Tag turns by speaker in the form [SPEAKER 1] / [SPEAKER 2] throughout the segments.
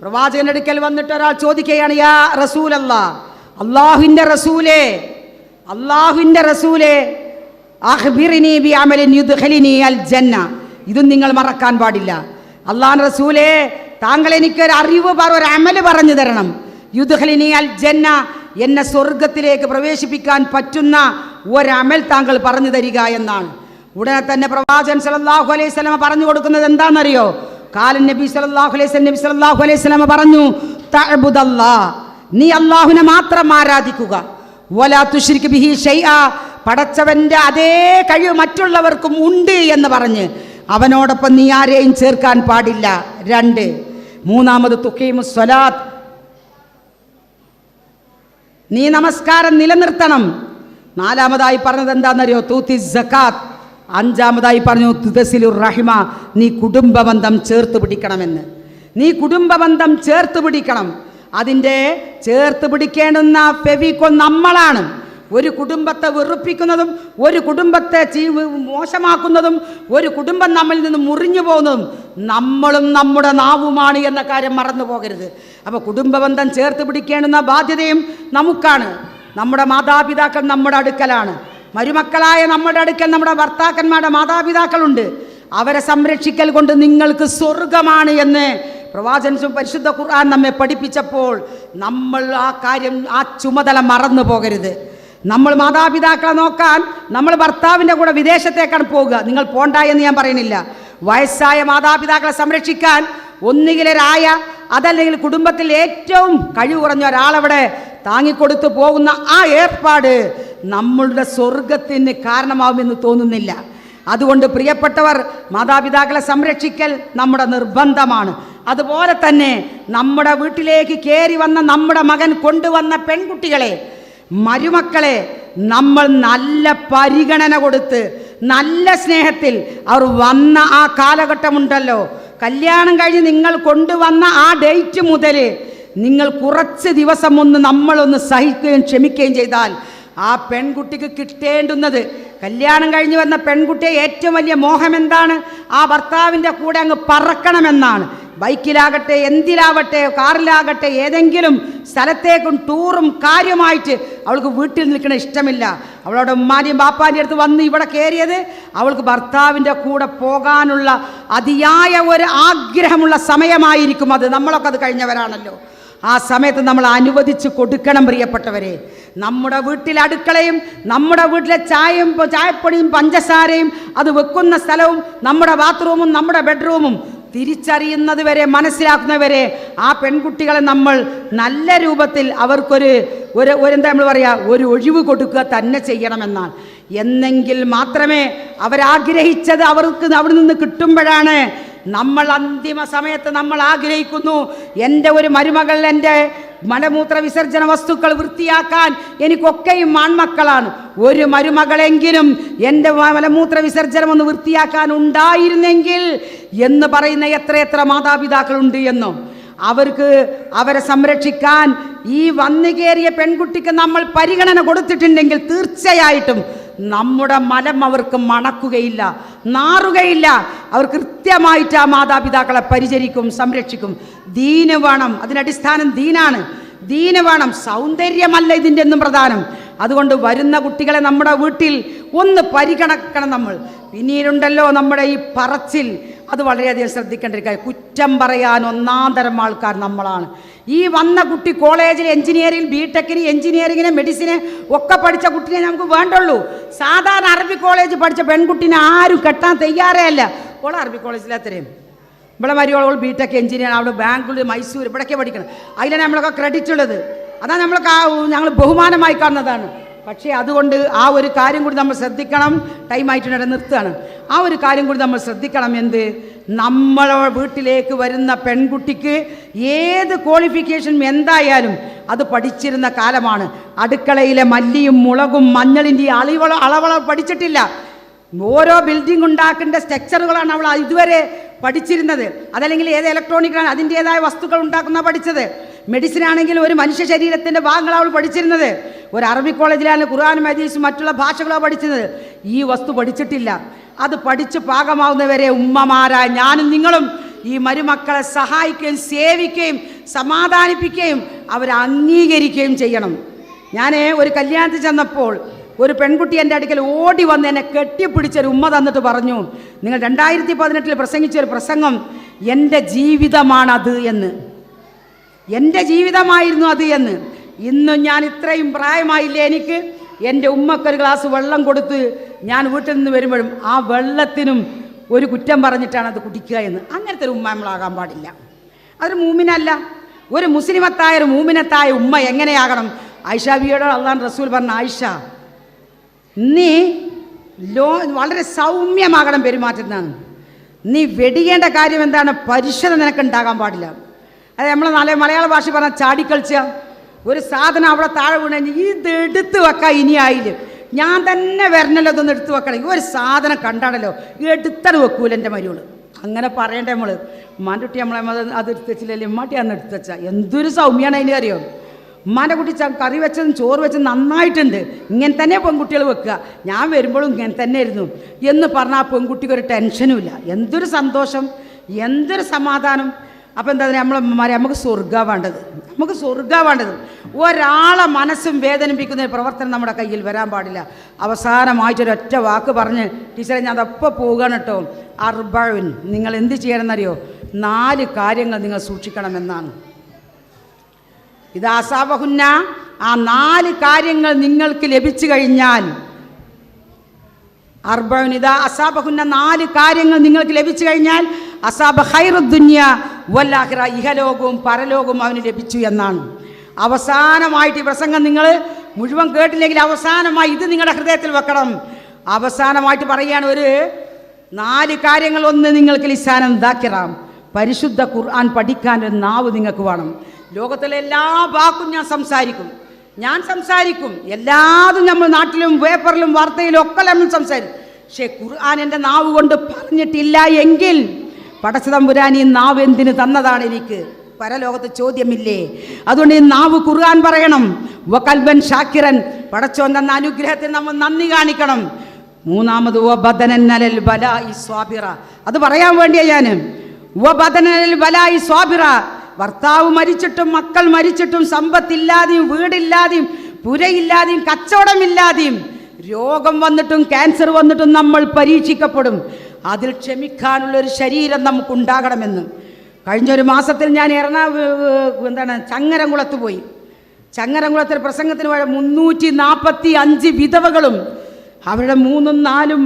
[SPEAKER 1] പ്രവാചകന്റെ അടുക്കൽ വന്നിട്ട് ഒരാൾ ചോദിക്കുകയാണ് യാ റസൂലല്ല അള്ളാഹുവിന്റെ റസൂലേ അള്ളാഹുവിന്റെ റസൂലേ അഖ്ബിറിനി ബി അൽ ജന്ന ഇതും നിങ്ങൾ മറക്കാൻ പാടില്ല. അള്ളാഹ് റസൂലേ താങ്കൾ എനിക്കൊരു അറിവ് പറ ഒരു അമൽ പറഞ്ഞു തരണം. യുദ്ഖലിനി അൽ ജന്ന എന്നെ സ്വർഗത്തിലേക്ക് പ്രവേശിപ്പിക്കാൻ പറ്റുന്ന ഒരമൽ താങ്കൾ പറഞ്ഞു തരിക എന്നാണ്. ഉടനെ തന്നെ പ്രവാചൻ സല്ലല്ലാഹു അലൈഹി സ്വലമ പറഞ്ഞു കൊടുക്കുന്നത് എന്താണെന്നറിയോ? കാലൻ നബി അലൈഹി വസല്ലം നബി സല്ലല്ലാഹു അലൈഹി സ്വലമ പറഞ്ഞു നീ അള്ളാഹുവിനെ മാത്രം ആരാധിക്കുക. വലാ അതേ കഴിവ് മറ്റുള്ളവർക്കും ഉണ്ട് എന്ന് പറഞ്ഞ് അവനോടൊപ്പം നീ ആരെയും ചേർക്കാൻ പാടില്ല. രണ്ട് മൂന്നാമത് സ്വലാത്ത്. നീ നമസ്കാരം നിലനിർത്തണം. നാലാമതായി പറഞ്ഞത് എന്താണെന്നറിയോ? തൂത്തി സക്കാത്ത് അഞ്ചാമതായി പറഞ്ഞു തുതസിലുർ റഹിമ നീ കുടുംബബന്ധം ചേർത്ത് പിടിക്കണമെന്ന്. നീ കുടുംബബന്ധം ചേർത്ത് പിടിക്കണം. അതിന്റെ ചേർത്ത് പിടിക്കേണ്ടുന്ന ഫെവിക്കോ നമ്മളാണ്. ഒരു കുടുംബത്തെ വെറുപ്പിക്കുന്നതും ഒരു കുടുംബത്തെ മോശമാക്കുന്നതും ഒരു കുടുംബം നമ്മളിൽ നിന്ന് മുറിഞ്ഞു പോകുന്നതും നമ്മളും നമ്മുടെ നാവുമാണ് എന്ന കാര്യം മറന്നു പോകരുത്. അപ്പോൾ കുടുംബബന്ധം ചേർത്ത് പിടിക്കേണ്ടുന്ന ബാധ്യതയും നമുക്കാണ്. നമ്മുടെ മാതാപിതാക്കൾ നമ്മുടെ അടുക്കലാണ്. മരുമക്കളായ നമ്മുടെ അടുക്കൽ നമ്മുടെ ഭർത്താക്കന്മാരുടെ മാതാപിതാക്കളുണ്ട്. അവരെ സംരക്ഷിക്കൽ കൊണ്ട് നിങ്ങൾക്ക് സ്വർഗമാണ് എന്ന് പ്രവാചകൻ പരിശുദ്ധ ഖുർആൻ നമ്മെ പഠിപ്പിച്ചപ്പോൾ നമ്മൾ ആ കാര്യം ആ ചുമതല മറന്നു പോകരുത്. നമ്മൾ മാതാപിതാക്കളെ നോക്കാൻ നമ്മൾ ഭർത്താവിന്റെ കൂടെ വിദേശത്തേക്കാണ് പോകുക നിങ്ങൾ പോണ്ട എന്ന് ഞാൻ പറയുന്നില്ല. വയസ്സായ മാതാപിതാക്കളെ സംരക്ഷിക്കാൻ ഒന്നുകിലൊരായ അതല്ലെങ്കിൽ കുടുംബത്തിൽ ഏറ്റവും കഴിവ് കുറഞ്ഞ ഒരാളവിടെ താങ്ങിക്കൊടുത്ത് പോകുന്ന ആ ഏർപ്പാട് നമ്മളുടെ സ്വർഗത്തിന് കാരണമാവുമെന്ന് തോന്നുന്നില്ല. അതുകൊണ്ട് പ്രിയപ്പെട്ടവർ മാതാപിതാക്കളെ സംരക്ഷിക്കൽ നമ്മുടെ നിർബന്ധമാണ്. അതുപോലെ തന്നെ നമ്മുടെ വീട്ടിലേക്ക് കയറി വന്ന നമ്മുടെ മകൻ കൊണ്ടുവന്ന പെൺകുട്ടികളെ മരുമക്കളെ നമ്മൾ നല്ല പരിഗണന കൊടുത്ത് നല്ല സ്നേഹത്തിൽ അവർ വന്ന ആ കാലഘട്ടമുണ്ടല്ലോ. കല്യാണം കഴിഞ്ഞ് നിങ്ങൾ കൊണ്ടുവന്ന ആ ഡേറ്റ് മുതൽ നിങ്ങൾ കുറച്ച് ദിവസം ഒന്ന് നമ്മളൊന്ന് സഹിക്കുകയും ക്ഷമിക്കുകയും ചെയ്താൽ ആ പെൺകുട്ടിക്ക് കിട്ടേണ്ടുന്നത്. കല്യാണം കഴിഞ്ഞ് വന്ന പെൺകുട്ടിയെ ഏറ്റവും വലിയ മോഹം എന്താണ് ആ ഭർത്താവിന്റെ കൂടെ അങ്ങ് പറക്കണമെന്നാണ്. ബൈക്കിലാകട്ടെ എന്തിലാവട്ടെ കാറിലാകട്ടെ ഏതെങ്കിലും സ്ഥലത്തേക്കും ടൂറും കാര്യമായിട്ട് അവൾക്ക് വീട്ടിൽ നിൽക്കണ ഇഷ്ടമില്ല. അവളോട് ഉമ്മാന്റെയും ബാപ്പാന്റെ അടുത്ത് വന്ന് ഇവിടെ കയറിയത് അവൾക്ക് ഭർത്താവിന്റെ കൂടെ പോകാനുള്ള അതിയായ ഒരു ആഗ്രഹമുള്ള സമയമായിരിക്കും അത്. നമ്മളൊക്കെ അത് കഴിഞ്ഞവരാണല്ലോ. ആ സമയത്ത് നമ്മൾ അനുവദിച്ച് കൊടുക്കണം പ്രിയപ്പെട്ടവരെ. നമ്മുടെ വീട്ടിലെ അടുക്കളയും നമ്മുടെ വീട്ടിലെ ചായയും ചായപ്പൊടിയും പഞ്ചസാരയും അത് വെക്കുന്ന സ്ഥലവും നമ്മുടെ ബാത്റൂമും നമ്മുടെ ബെഡ്റൂമും തിരിച്ചറിയുന്നത് വരെ മനസ്സിലാക്കുന്നവരെ ആ പെൺകുട്ടികളെ നമ്മൾ നല്ല രൂപത്തിൽ അവർക്കൊരു ഒരു എന്താ നമ്മൾ പറയുക ഒരു ഒഴിവ് കൊടുക്കുക തന്നെ ചെയ്യണമെന്നാണ്. എന്നെങ്കിൽ മാത്രമേ അവരാഗ്രഹിച്ചത് അവർക്ക് അവിടെ നിന്ന് കിട്ടുമ്പോഴാണ് നമ്മൾ അന്തിമ സമയത്ത് നമ്മൾ ആഗ്രഹിക്കുന്നു. എന്റെ ഒരു മരുമകൾ എന്റെ മലമൂത്ര വിസർജന വസ്തുക്കൾ വൃത്തിയാക്കാൻ എനിക്കൊക്കെയും ആൺമക്കളാണ്. ഒരു മരുമകളെങ്കിലും എന്റെ മലമൂത്ര വിസർജനം ഒന്ന് വൃത്തിയാക്കാൻ ഉണ്ടായിരുന്നെങ്കിൽ എന്ന് പറയുന്ന എത്രയെത്ര മാതാപിതാക്കളുണ്ട് എന്നോ. അവർക്ക് അവരെ സംരക്ഷിക്കാൻ ഈ വന്നു കയറിയ പെൺകുട്ടിക്ക് നമ്മൾ പരിഗണന കൊടുത്തിട്ടുണ്ടെങ്കിൽ തീർച്ചയായിട്ടും നമ്മുടെ മലം അവർക്ക് മണക്കുകയില്ല നാറുകയില്ല. അവർ കൃത്യമായിട്ട് ആ മാതാപിതാക്കളെ പരിചരിക്കും സംരക്ഷിക്കും. ദീന് വേണം അതിനടിസ്ഥാനം ദീനാണ്. ദീന് വേണം സൗന്ദര്യമല്ല ഇതിന്റെ ഒന്നും പ്രധാനം. അതുകൊണ്ട് വരുന്ന കുട്ടികളെ നമ്മുടെ വീട്ടിൽ ഒന്ന് പരിഗണക്കണം നമ്മൾ. പിന്നീടുണ്ടല്ലോ നമ്മുടെ ഈ പറച്ചിൽ. അത് വളരെയധികം ശ്രദ്ധിക്കേണ്ട കുറ്റം പറയാൻ ഒന്നാം തരം ആൾക്കാർ നമ്മളാണ്. ഈ വന്ന കുട്ടി കോളേജിൽ എഞ്ചിനീയറിംഗ് ബി ടെക്കിന് എഞ്ചിനീയറിങ്ങിന് മെഡിസിന് ഒക്കെ പഠിച്ച കുട്ടിനെ നമുക്ക് വേണ്ടുള്ളൂ. സാധാരണ അറബി കോളേജ് പഠിച്ച പെൺകുട്ടിനെ ആരും കെട്ടാൻ തയ്യാറേ അല്ല. ഓൾ അറബി കോളേജിലത്രയും ഇവിടെ മരിയോളോൾ ബി ടെക് എഞ്ചിനീയർ അവിടെ ബാംഗ്ലൂർ മൈസൂർ ഇവിടെയൊക്കെ പഠിക്കണം. അതിലാണ് നമ്മളൊക്കെ ക്രെഡിറ്റ് ഉള്ളത്. അതാണ് നമ്മളൊക്കെ ഞങ്ങൾ ബഹുമാനമായി കാണുന്നതാണ്. പക്ഷേ അതുകൊണ്ട് ആ ഒരു കാര്യം കൂടി നമ്മൾ ശ്രദ്ധിക്കണം. ടൈമായിട്ട് നിർത്തുകയാണ്. ആ ഒരു കാര്യം കൂടി നമ്മൾ ശ്രദ്ധിക്കണം എന്ത്? നമ്മളെ വീട്ടിലേക്ക് വരുന്ന പെൺകുട്ടിക്ക് ഏത് ക്വാളിഫിക്കേഷൻ എന്തായാലും അത് പഠിച്ചിരുന്ന കാലമാണ്. അടുക്കളയിലെ മല്ലിയും മുളകും മഞ്ഞളിന്റെ അളിവള അളവള പഠിച്ചിട്ടില്ല. ഓരോ ബിൽഡിംഗ് ഉണ്ടാക്കേണ്ട സ്ട്രക്ചറുകളാണ് അവൾ ഇതുവരെ പഠിച്ചിരുന്നത്. അതല്ലെങ്കിൽ ഏത് ഇലക്ട്രോണിക്കാണ് അതിന്റേതായ വസ്തുക്കൾ ഉണ്ടാക്കുന്ന പഠിച്ചത്. മെഡിസിൻ ആണെങ്കിൽ ഒരു മനുഷ്യ ശരീരത്തിന്റെ ഭാഗങ്ങളാണ് അവൾ പഠിച്ചിരുന്നത്. ഒരു അറബി കോളേജിലാണ് ഖുർആാനും ഹദീസും മറ്റുള്ള ഭാഷകളോ പഠിച്ചത് ഈ വസ്തു പഠിച്ചിട്ടില്ല. അത് പഠിച്ച് പാകമാവുന്നവരെ ഉമ്മമാരായ ഞാനും നിങ്ങളും ഈ മരുമക്കളെ സഹായിക്കുകയും സേവിക്കുകയും സമാധാനിപ്പിക്കുകയും അവരെ അംഗീകരിക്കുകയും ചെയ്യണം. ഞാൻ ഒരു കല്യാണത്തിൽ ചെന്നപ്പോൾ ഒരു പെൺകുട്ടി എന്റെ അടുക്കൽ ഓടി വന്ന് എന്നെ കെട്ടിപ്പിടിച്ചൊരു ഉമ്മ തന്നിട്ട് പറഞ്ഞു നിങ്ങൾ രണ്ടായിരത്തി പതിനെട്ടിൽ പ്രസംഗിച്ച ഒരു പ്രസംഗം എന്റെ ജീവിതമാണത് എന്ന്. എന്റെ ജീവിതമായിരുന്നു അത് എന്ന്. ഇന്നും ഞാൻ ഇത്രയും പ്രായമായില്ലേ എനിക്ക്? എന്റെ ഉമ്മക്കൊരു ഗ്ലാസ് വെള്ളം കൊടുത്ത് ഞാൻ വീട്ടിൽ നിന്ന് വരുമ്പോഴും ആ വെള്ളത്തിനും ഒരു കുറ്റം പറഞ്ഞിട്ടാണ് അത് കുടിക്കുക എന്ന്. അങ്ങനത്തെ ഒരു ഉമ്മ നമ്മളാകാൻ പാടില്ല. അതൊരു മൂമിനല്ല. ഒരു മുസ്ലിമത്തായ ഒരു മൂമിനത്തായ ഉമ്മ എങ്ങനെയാകണം? ആയിഷ ബിയോട് അള്ളാൻ റസൂൽ പറഞ്ഞ ആയിഷ നീ ലോ വളരെ സൗമ്യമാകണം പെരുമാറ്റുന്നതാണ് നീ വെടിയേണ്ട കാര്യം എന്താണ്? പരിശുദ്ധ നിനക്ക് ഉണ്ടാകാൻ പാടില്ല. അത് നമ്മളെ നല്ല മലയാള ഭാഷ പറഞ്ഞാൽ ചാടിക്കളിച്ച ഒരു സാധനം അവിടെ താഴെ വീണ് ഇത് എടുത്ത് വെക്കാം ഇനി ആയില്ല? ഞാൻ തന്നെ വരണല്ലോ ഇതൊന്ന് എടുത്ത് വെക്കണം. ഒരു സാധനം കണ്ടാണല്ലോ എടുത്തത് വെക്കൂല എന്റെ മരുവൾ അങ്ങനെ പറയണ്ടേ നമ്മൾ ഉമ്മാന്റെ കുട്ടി നമ്മളെ അത് എടുത്ത് വെച്ചില്ലല്ലേ? ഉമ്മാട്ടി അന്ന് എടുത്ത് വെച്ചാൽ എന്തൊരു സൗമ്യാണ് അതിന് അറിയോ? ഉമ്മാന്റെ കുട്ടി കറി വെച്ചതും ചോറ് വെച്ചതും നന്നായിട്ടുണ്ട്. ഇങ്ങനെ തന്നെ പെൺകുട്ടികൾ വെക്കുക. ഞാൻ വരുമ്പോഴും ഇങ്ങനെ തന്നെ ആയിരുന്നു എന്ന് പറഞ്ഞാൽ ആ പെൺകുട്ടിക്ക് ഒരു ടെൻഷനും ഇല്ല. എന്തൊരു സന്തോഷം. എന്തൊരു സമാധാനം. അപ്പോൾ എന്താ പറയുക നമ്മളെ നമുക്ക് സ്വർഗ വേണ്ടത്. നമുക്ക് സ്വർഗ വേണ്ടത്. ഒരാളെ മനസ്സും വേദനിപ്പിക്കുന്ന പ്രവർത്തനം നമ്മുടെ കയ്യിൽ വരാൻ പാടില്ല. അവസാനമായിട്ടൊരൊറ്റ വാക്ക് പറഞ്ഞ് ടീച്ചറെ ഞാൻ അതപ്പോൾ പോവുകയാണ് കേട്ടോ അർബവിൻ നിങ്ങൾ എന്ത് ചെയ്യണമെന്നറിയോ? നാല് കാര്യങ്ങൾ നിങ്ങൾ സൂക്ഷിക്കണമെന്നാണ്. ഇത് അസാബഹുന്ന ആ നാല് കാര്യങ്ങൾ നിങ്ങൾക്ക് ലഭിച്ചു കഴിഞ്ഞാൽ അർബൻ ഇതാ അസാബഹുന്ന നാല് കാര്യങ്ങൾ നിങ്ങൾക്ക് ലഭിച്ചു കഴിഞ്ഞാൽ അസാബ ഹൈറുദ്ദുന്യ വല്ലാഹിറ ഇഹലോകവും പരലോകവും അവന് ലഭിച്ചു എന്നാണ്. അവസാനമായിട്ട് ഈ പ്രസംഗം നിങ്ങൾ മുഴുവൻ കേട്ടില്ലെങ്കിൽ അവസാനമായി ഇത് നിങ്ങളുടെ ഹൃദയത്തിൽ വെക്കണം. അവസാനമായിട്ട് പറയുകയാണ് ഒരു നാല് കാര്യങ്ങൾ ഒന്ന് നിങ്ങൾക്ക് ലിസാനം ദാക്കിറാം പരിശുദ്ധ ഖുർആൻ പഠിക്കാൻ ഒരു നാവ് നിങ്ങൾക്ക് വേണം. ലോകത്തിലെ എല്ലാ വാക്കും ഞാൻ സംസാരിക്കും. ഞാൻ സംസാരിക്കും. എല്ലാതും നമ്മൾ നാട്ടിലും പേപ്പറിലും വാർത്തയിലും ഒക്കെ നമ്മൾ സംസാരിക്കും. പക്ഷേ ഖുർആൻ എന്റെ നാവ് കൊണ്ട് പറഞ്ഞിട്ടില്ല എങ്കിൽ പടച്ചതമ്പുരാൻ ഈ നാവ് എന്തിന് തന്നതാണ് എനിക്ക്? പരലോകത്ത് ചോദ്യമില്ലേ? അതുകൊണ്ട് ഈ നാവ് കുറുകാൻ പറയണം. വകൽബൻ ഷാക്കിറൻ പടച്ചോൻ തന്ന അനുഗ്രഹത്തിന് നമ്മൾ നന്ദി കാണിക്കണം. മൂന്നാമത് വബദനൻ അലൽ ബലായി സ്വാബിറ. അത് പറയാൻ വേണ്ടിയാ ഞാൻ വബദനൻ അലൽ ബലായി സ്വാബിറ. ഭർത്താവ് മരിച്ചിട്ടും മക്കൾ മരിച്ചിട്ടും സമ്പത്തില്ലാതെയും വീടില്ലാതെയും പുരയില്ലാതെയും കച്ചവടമില്ലാതെയും രോഗം വന്നിട്ടും ക്യാൻസർ വന്നിട്ടും നമ്മൾ പരീക്ഷിക്കപ്പെടും. അതിൽ ക്ഷമിക്കാനുള്ള ഒരു ശരീരം നമുക്കുണ്ടാകണമെന്ന്. കഴിഞ്ഞ ഒരു മാസത്തിൽ ഞാൻ എറണാകുളം എന്താണ് ചങ്ങരംകുളത്ത് പോയി. ചങ്ങരംകുളത്തിൽ പ്രസംഗത്തിന് പോയ മുന്നൂറ്റി നാൽപ്പത്തി അഞ്ച് വിധവകളും അവരുടെ മൂന്നും നാലും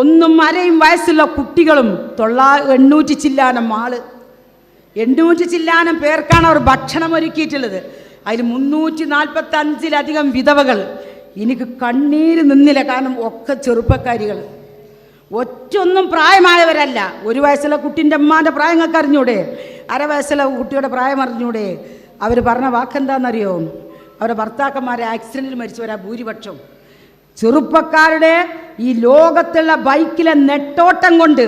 [SPEAKER 1] ഒന്നും അരയും വയസ്സുള്ള കുട്ടികളും തൊള്ളാ എണ്ണൂറ്റി ചില്ലാനം ആൾ. എണ്ണൂറ്റി ചില്ലാനം പേർക്കാണ് അവർ ഭക്ഷണം ഒരുക്കിയിട്ടുള്ളത് അതിൽ മുന്നൂറ്റി നാൽപ്പത്തി അഞ്ചിലധികം വിധവകൾ. എനിക്ക് കണ്ണീര് നിന്നില്ല കാരണം ഒക്കെ ചെറുപ്പക്കാരികൾ. ഒറ്റൊന്നും പ്രായമായവരല്ല. ഒരു വയസ്സിലെ കുട്ടിന്റെ അമ്മാന്റെ പ്രായം നിങ്ങൾക്ക് അറിഞ്ഞൂടെ? അര വയസ്സിലെ കുട്ടിയുടെ പ്രായം അറിഞ്ഞൂടെ? അവർ പറഞ്ഞ വാക്കെന്താണെന്നറിയോ അവരുടെ ഭർത്താക്കന്മാരെ ആക്സിഡന്റിൽ മരിച്ചവരാ ഭൂരിപക്ഷം. ചെറുപ്പക്കാരുടെ ഈ ലോകത്തുള്ള ബൈക്കിലെ നെട്ടോട്ടം കൊണ്ട്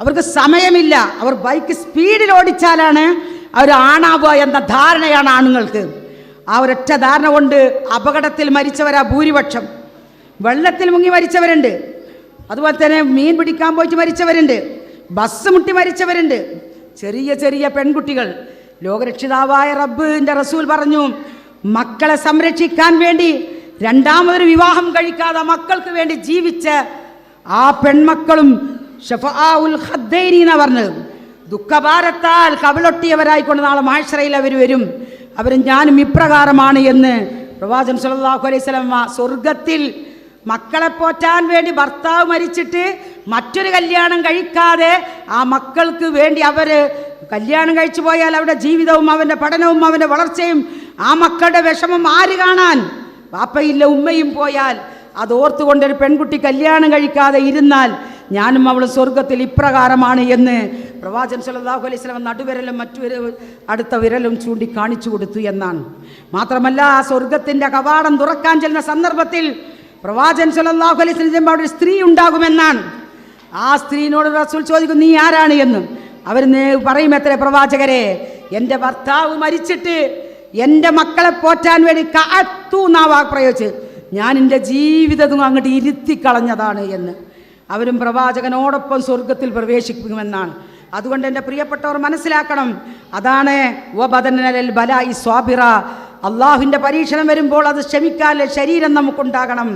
[SPEAKER 1] അവർക്ക് സമയമില്ല. അവർ ബൈക്ക് സ്പീഡിൽ ഓടിച്ചാലാണ് അവർ ആണാവുക എന്ന ധാരണയാണ് ആണുങ്ങൾക്ക്. ആ ഒരൊറ്റ ധാരണ കൊണ്ട് അപകടത്തിൽ മരിച്ചവരാ ഭൂരിപക്ഷം. വെള്ളത്തിൽ മുങ്ങി മരിച്ചവരുണ്ട്. അതുപോലെ തന്നെ മീൻ പിടിക്കാൻ പോയിട്ട് മരിച്ചവരുണ്ട്. ബസ് മുട്ടി മരിച്ചവരുണ്ട്. ചെറിയ ചെറിയ പെൺകുട്ടികൾ. ലോകരക്ഷിതാവായ റബ്ബിന്റെ റസൂൽ പറഞ്ഞു മക്കളെ സംരക്ഷിക്കാൻ വേണ്ടി രണ്ടാമതൊരു വിവാഹം കഴിക്കാതെ മക്കൾക്ക് വേണ്ടി ജീവിച്ച ആ പെൺമക്കളും എന്നാ പറഞ്ഞത്. ദുഃഖഭാരത്താൽ കവിളൊട്ടിയവരായിക്കൊണ്ട് നാളെ മാഴ്സറയിൽ അവർ വരും. അവരും ഞാനും ഇപ്രകാരമാണ് എന്ന് പ്രവാചൻ സല്ലല്ലാഹു അലൈഹി സ്വലമ സ്വർഗത്തിൽ മക്കളെ പോറ്റാൻ വേണ്ടി ഭർത്താവ് മരിച്ചിട്ട് മറ്റൊരു കല്യാണം കഴിക്കാതെ ആ മക്കൾക്ക് വേണ്ടി അവർ കല്യാണം കഴിച്ചു പോയാൽ അവരുടെ ജീവിതവും അവന്റെ പഠനവും അവന്റെ വളർച്ചയും ആ മക്കളുടെ വിഷമം ആര് കാണാൻ? പാപ്പയില്ല ഉമ്മയും പോയാൽ അത് ഓർത്തുകൊണ്ടൊരു പെൺകുട്ടി കല്യാണം കഴിക്കാതെ ഇരുന്നാൽ ഞാനും അവൾ സ്വർഗത്തിൽ ഇപ്രകാരമാണ് എന്ന് പ്രവാചൻ സല്ലല്ലാഹു അലൈഹി സ്വലം നടുവിരലും മറ്റു അടുത്ത വിരലും ചൂണ്ടി കാണിച്ചു കൊടുത്തു എന്നാണ്. മാത്രമല്ല ആ സ്വർഗത്തിന്റെ കവാടം തുറക്കാൻ ചെല്ലുന്ന സന്ദർഭത്തിൽ പ്രവാചകൻ സല്ലല്ലാഹു അലൈഹി വസല്ലം അവിടെ ഒരു സ്ത്രീ ഉണ്ടാകുമെന്നാണ്. ആ സ്ത്രീനോട് റസൂൽ ചോദിക്കും നീ ആരാണ് എന്ന്? അവർ പറയും എത്ര പ്രവാചകരെ എന്റെ ഭർത്താവ് മരിച്ചിട്ട് എന്റെ മക്കളെ പോറ്റാൻ വേണ്ടി കാത്തു എന്നാ വാക്ക് പ്രയോഗിച്ച് ഞാൻ എന്റെ ജീവിതവും അങ്ങോട്ട് ഇരുത്തി കളഞ്ഞതാണ് എന്ന്. അവരും പ്രവാചകനോടൊപ്പം സ്വർഗത്തിൽ പ്രവേശിക്കുമെന്നാണ്. അതുകൊണ്ട് എന്റെ പ്രിയപ്പെട്ടവർ മനസ്സിലാക്കണം അതാണ് വബദനൽ ബലായി സ്വാബിറ അള്ളാഹുവിന്റെ പരീക്ഷണം വരുമ്പോൾ അത് ക്ഷമിക്കാനുള്ള ശരീരം നമുക്കുണ്ടാകണം.